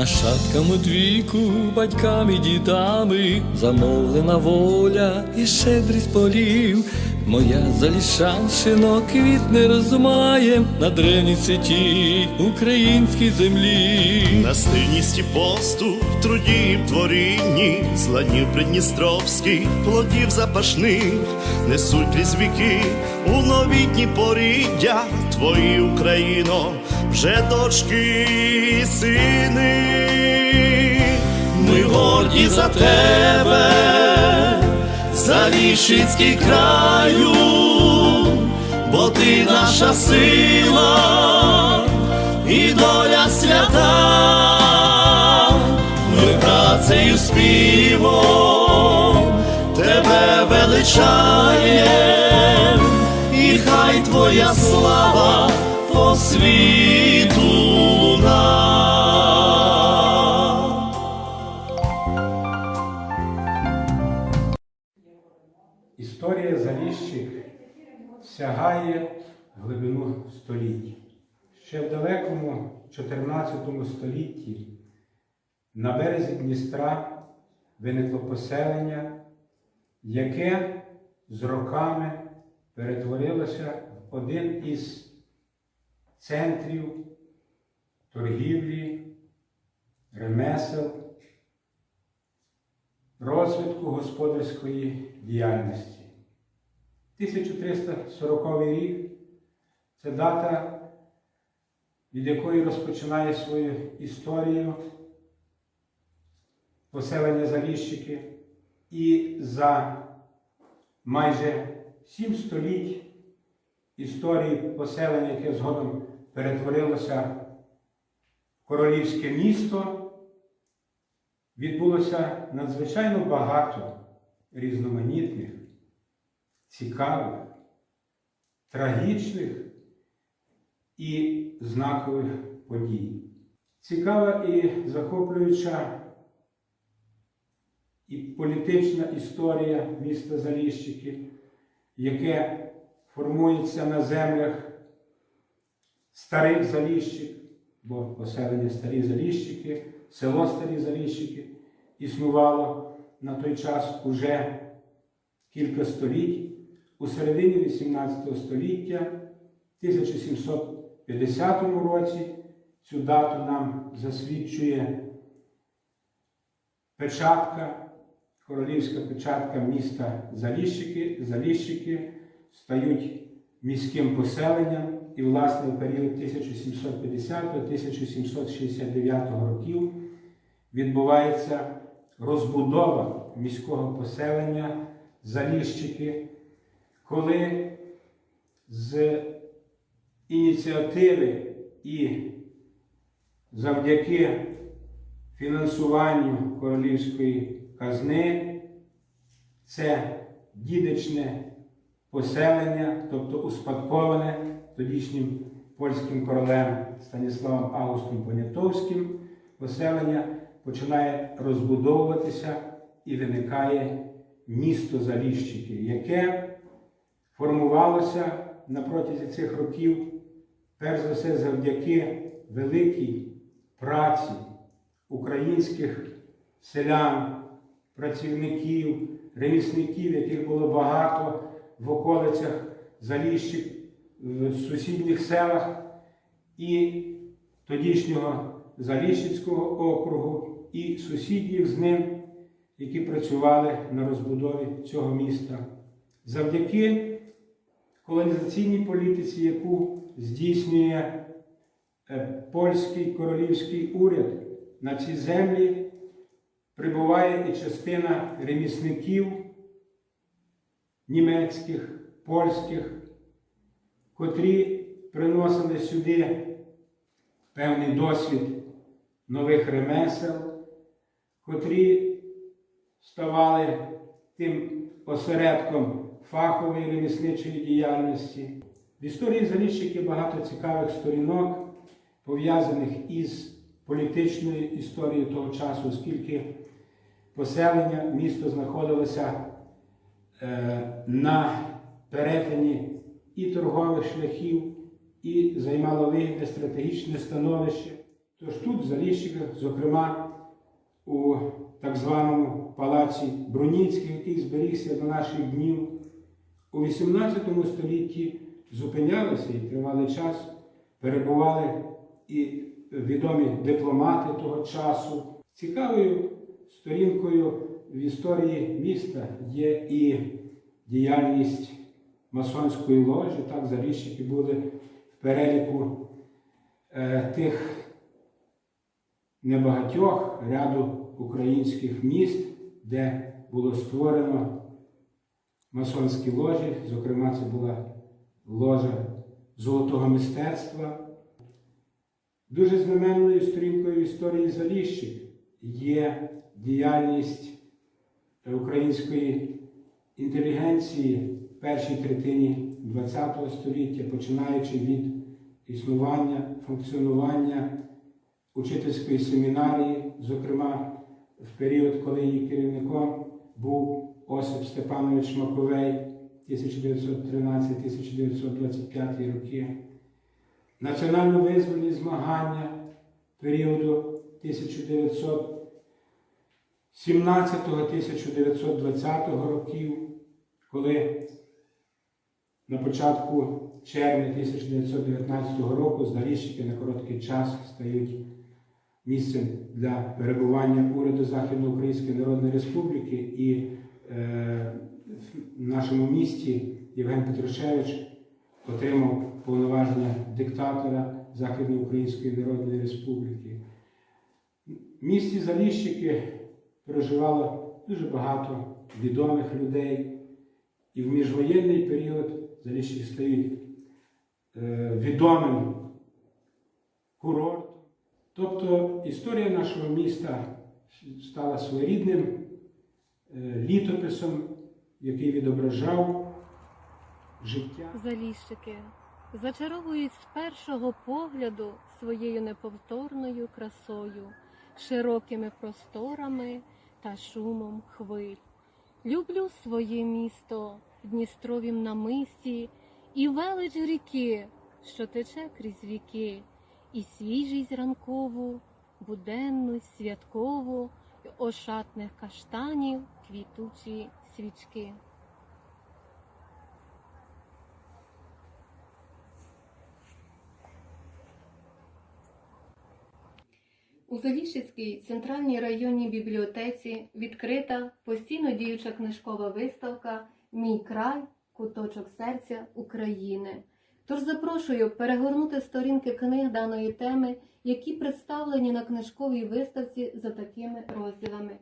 Нащадками двіку, батьками, дідами, замовлена воля і щедрість полів. Моя залішанщина квітне розмаєм на древній святі українській землі. На стильністі посту, в труді в творінні, зладнів придністровських, плодів запашних, несуть крізь віки у новітні поріддя. Твої Україно, вже дочки і сини. Ми горді за тебе, за Лішицький краю, бо ти наша сила і доля свята, ми працею співом тебе величаєм, і хай твоя слава по Ще в далекому 14 столітті на березі Дністра виникло поселення, яке з роками перетворилося в один із центрів торгівлі, ремесел, розвитку господарської діяльності. 1340 рік це дата, від якої розпочинає свою історію поселення Заліщики, і за майже сім століть історії поселення, яке згодом перетворилося в королівське місто, відбулося надзвичайно багато різноманітних, цікавих, трагічних і знакових подій. Цікава і захоплююча і політична історія міста Заліщики, яке формується на землях старих Заліщик, бо поселення Старі Заліщики, село Старі Заліщики існувало на той час уже кілька століть. У середині 18 століття, 1750 році, цю дату нам засвідчує печатка, королівська печатка міста Заліщики. Заліщики стають міським поселенням і, власне, у період 1750-1769 років відбувається розбудова міського поселення Заліщики, коли з ініціативи і завдяки фінансуванню королівської казни це дідичне поселення, тобто успадковане тодішнім польським королем Станіславом Августом Понятовським, поселення починає розбудовуватися і виникає місто Заліщики, яке формувалося на протязі цих років, перш за все, завдяки великій праці українських селян, працівників, ремісників, яких було багато в околицях Заліщик, в сусідніх селах і тодішнього Заліщицького округу, і сусідніх з ним, які працювали на розбудові цього міста. Завдяки колонізаційній політиці, яку здійснює е, польський королівський уряд. На ці землі, прибуває і частина ремісників німецьких, польських, котрі приносили сюди певний досвід нових ремесел, котрі ставали тим осередком фахової ремісничої діяльності. В історії Заліщики багато цікавих сторінок, пов'язаних із політичною історією того часу, оскільки поселення, місто знаходилося е, на перетині і торгових шляхів, і займало вигідне стратегічне становище. Тож тут, в Заліщиках, зокрема, у так званому палаці Бруніцьких, який зберігся до наших днів, у XVIII столітті зупинялися і тривалий час перебували і відомі дипломати того часу. Цікавою сторінкою в історії міста є і діяльність масонської ложі, так заліщики були в переліку е, тих небагатьох ряду українських міст, де було створено масонські ложі, зокрема, це була ложа золотого мистецтва. Дуже знаменною сторінкою історії Заліщик є діяльність української інтелігенції в першій третині ХХ століття, починаючи від існування, функціонування учительської семінарії, зокрема в період, коли її керівником був Осип Степанович Маковей 1913-1925 роки, національно-визвольні змагання періоду 1917-1920 років, коли на початку червня 1919 року Заліщики на короткий час стають місцем для перебування уряду Західноукраїнської Народної Республіки і в нашому місті Євген Петрушевич отримав повноваження диктатора Західноукраїнської Народної Республіки. В місті Заліщики проживало дуже багато відомих людей, і в міжвоєнний період Заліщики стають е, відомим курортом. Тобто історія нашого міста стала своєрідним е, літописом, який відображав життя. Заліщики зачаровують з першого погляду своєю неповторною красою, широкими просторами та шумом хвиль. Люблю своє місто в Дністровім намисті і велич ріки, що тече крізь віки, і свіжість ранкову, буденну, святкову, ошатних каштанів квітучі свічки. У Заліщицькій центральній районній бібліотеці відкрита постійно діюча книжкова виставка Мій край, куточок серця України. Тож запрошую перегорнути сторінки книг даної теми, які представлені на книжковій виставці за такими розділами: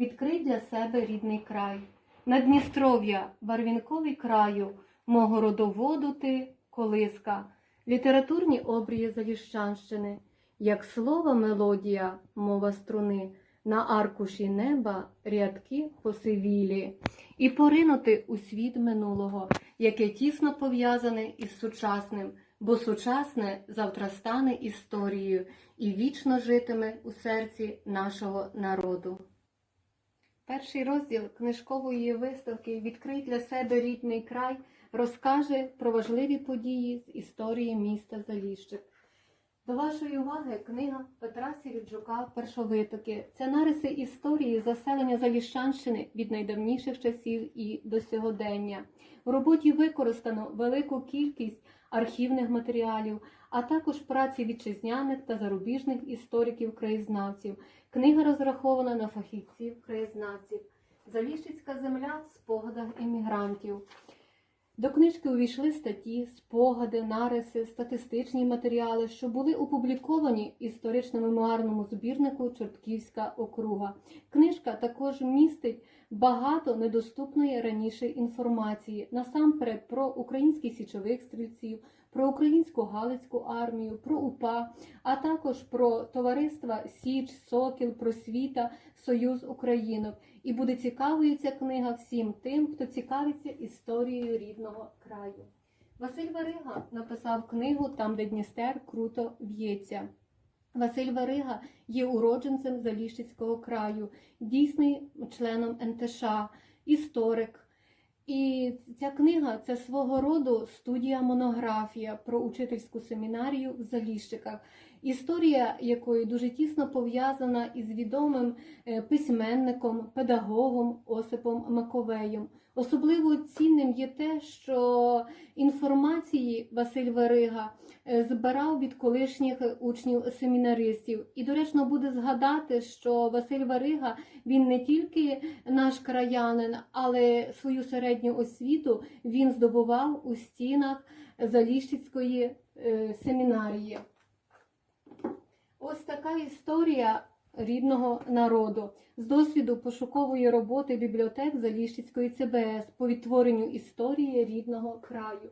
Відкрий для себе рідний край, Надністров'я, барвінковий краю, мого родоводу ти, колиска, літературні обрії Заліщанщини як слово мелодія, мова струни, на аркуші неба рядки посивілі, і поринути у світ минулого, яке тісно пов'язане із сучасним, бо сучасне завтра стане історією і вічно житиме у серці нашого народу. Перший розділ книжкової виставки Відкрий для себе рідний край розкаже про важливі події з історії міста Заліщик. До вашої уваги книга Петра Сіріджука Першовитоки. Це нариси історії заселення Заліщанщини від найдавніших часів і до сьогодення. У роботі використано велику кількість архівних матеріалів, а також праці вітчизняних та зарубіжних істориків-краєзнавців. Книга розрахована на фахівців-краєзнавців. Заліщицька земля в спогадах іммігрантів. До книжки увійшли статті, спогади, нариси, статистичні матеріали, що були опубліковані історично-мемуарному збірнику Чортківська округа. Книжка також містить багато недоступної раніше інформації, насамперед про українських січових стрільців, про українську Галицьку армію, про УПА, а також про товариства Січ, Сокіл, Просвіта, Союз Українок. І буде цікавою ця книга всім тим, хто цікавиться історією рідного краю. Василь Варига написав книгу Там, де Дністер круто в'ється. Василь Варига є уродженцем Заліщицького краю, дійсний членом НТШ, історик. І ця книга це свого роду студія монографія про учительську семінарію в Заліщиках. Історія якої дуже тісно пов'язана із відомим е, письменником, педагогом Осипом Маковеєм. Особливо цінним є те, що інформації Василь Варига е, збирав від колишніх учнів семінаристів. І доречно буде згадати, що Василь Варига він не тільки наш краянин, але свою середню освіту він здобував у стінах Заліщицької е, семінарії. Ось така історія рідного народу з досвіду пошукової роботи бібліотек Заліщицької ЦБС по відтворенню історії рідного краю.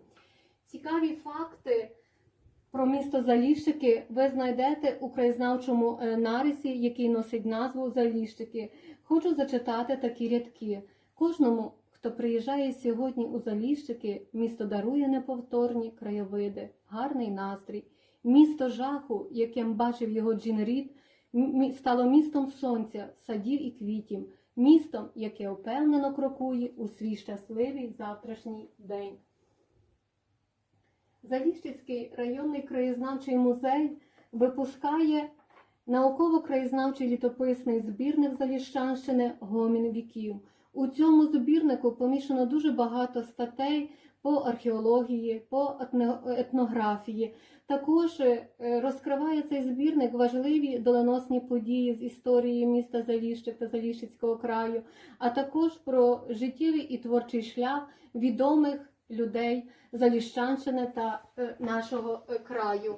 Цікаві факти про місто Заліщики ви знайдете у краєзнавчому е, нарисі, який носить назву Заліщики. Хочу зачитати такі рядки. Кожному, хто приїжджає сьогодні у Заліщики, місто дарує неповторні краєвиди, гарний настрій. Місто жаху, яким бачив його Джин Рід, стало містом сонця, садів і квітів, містом, яке впевнено крокує у свій щасливий завтрашній день. Заліщицький районний краєзнавчий музей випускає науково-краєзнавчий літописний збірник Заліщанщини Гомін віків. У цьому збірнику помішано дуже багато статей по археології, по етнографії. Також е, розкриває цей збірник важливі доленосні події з історії міста Заліщик та Заліщицького краю, а також про життєвий і творчий шлях відомих людей Заліщанщини та е, нашого е, краю.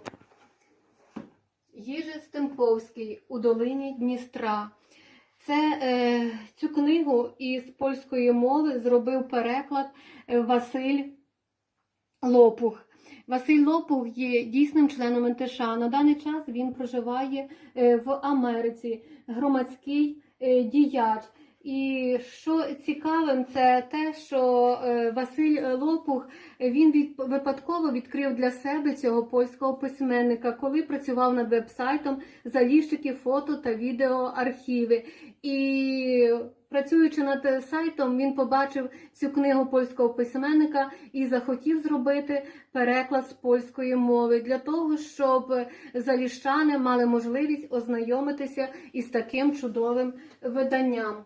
Єжи Стемповський у долині Дністра. Це е, цю книгу із польської мови зробив переклад Василь Лопух. Василь Лопух є дійсним членом НТШ. На даний час він проживає е, в Америці, громадський е, діяч. І що цікавим, це те, що е, Василь Лопух він від, випадково відкрив для себе цього польського письменника, коли працював над вебсайтом Заліщики фото та відеоархіви. І працюючи над сайтом, він побачив цю книгу польського письменника і захотів зробити переклад з польської мови для того, щоб заліщани мали можливість ознайомитися із таким чудовим виданням.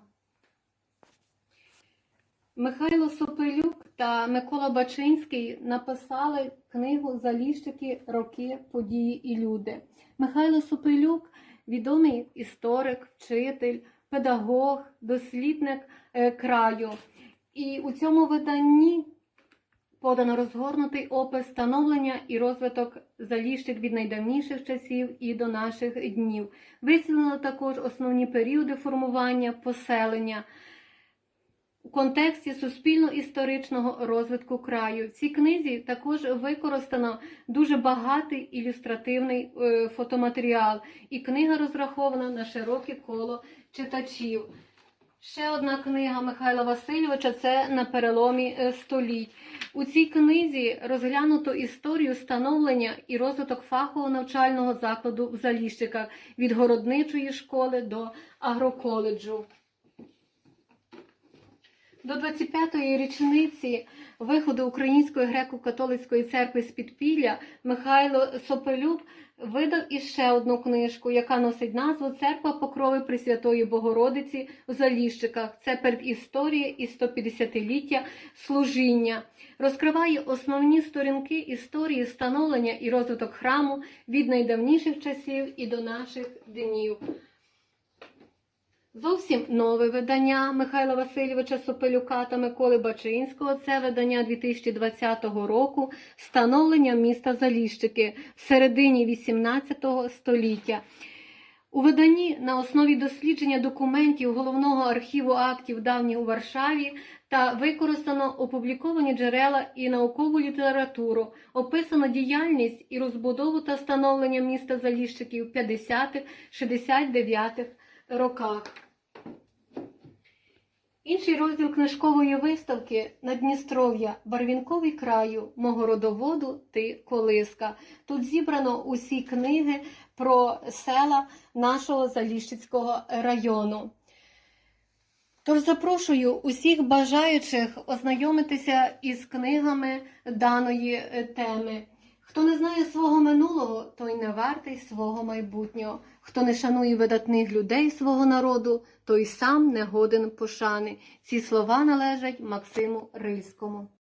Михайло Сопелюк та Микола Бачинський написали книгу Заліщики, роки, події і люди. Михайло Сопелюк відомий історик, вчитель, педагог, дослідник е, краю. І у цьому виданні подано розгорнутий опис становлення і розвиток заліщик від найдавніших часів і до наших днів. Висвітлено також основні періоди формування поселення у контексті суспільно-історичного розвитку краю. В цій книзі також використано дуже багатий ілюстративний е, фотоматеріал, і книга розрахована на широке коло читачів. Ще одна книга Михайла Васильовича це на переломі е, століть. У цій книзі розглянуто історію становлення і розвиток фахового навчального закладу в Заліщиках від городничої школи до агроколеджу. До 25-ї річниці виходу Української греко-католицької церкви з підпілля Михайло Сопелюк видав іще одну книжку, яка носить назву Церква Покрови Пресвятої Богородиці в Заліщиках. Це передісторія і 150-ліття служіння. Розкриває основні сторінки історії становлення і розвиток храму від найдавніших часів і до наших днів. Зовсім нове видання Михайла Васильовича Сопелюка та Миколи Бачинського. Це видання 2020 року Становлення міста Заліщики в середині 18 століття. У виданні на основі дослідження документів головного архіву актів давніх у Варшаві та використано опубліковані джерела і наукову літературу, описано діяльність і розбудову та становлення міста Заліщиків в 50-х, 69-х роках. Інший розділ книжкової виставки Надністров'я, барвінковий краю, мого родоводу ти колиска. Тут зібрано усі книги про села нашого Заліщицького району. Тож запрошую усіх бажаючих ознайомитися із книгами даної теми. Хто не знає свого минулого, той не вартий свого майбутнього. Хто не шанує видатних людей свого народу, той сам не годен пошани. Ці слова належать Максиму Рильському.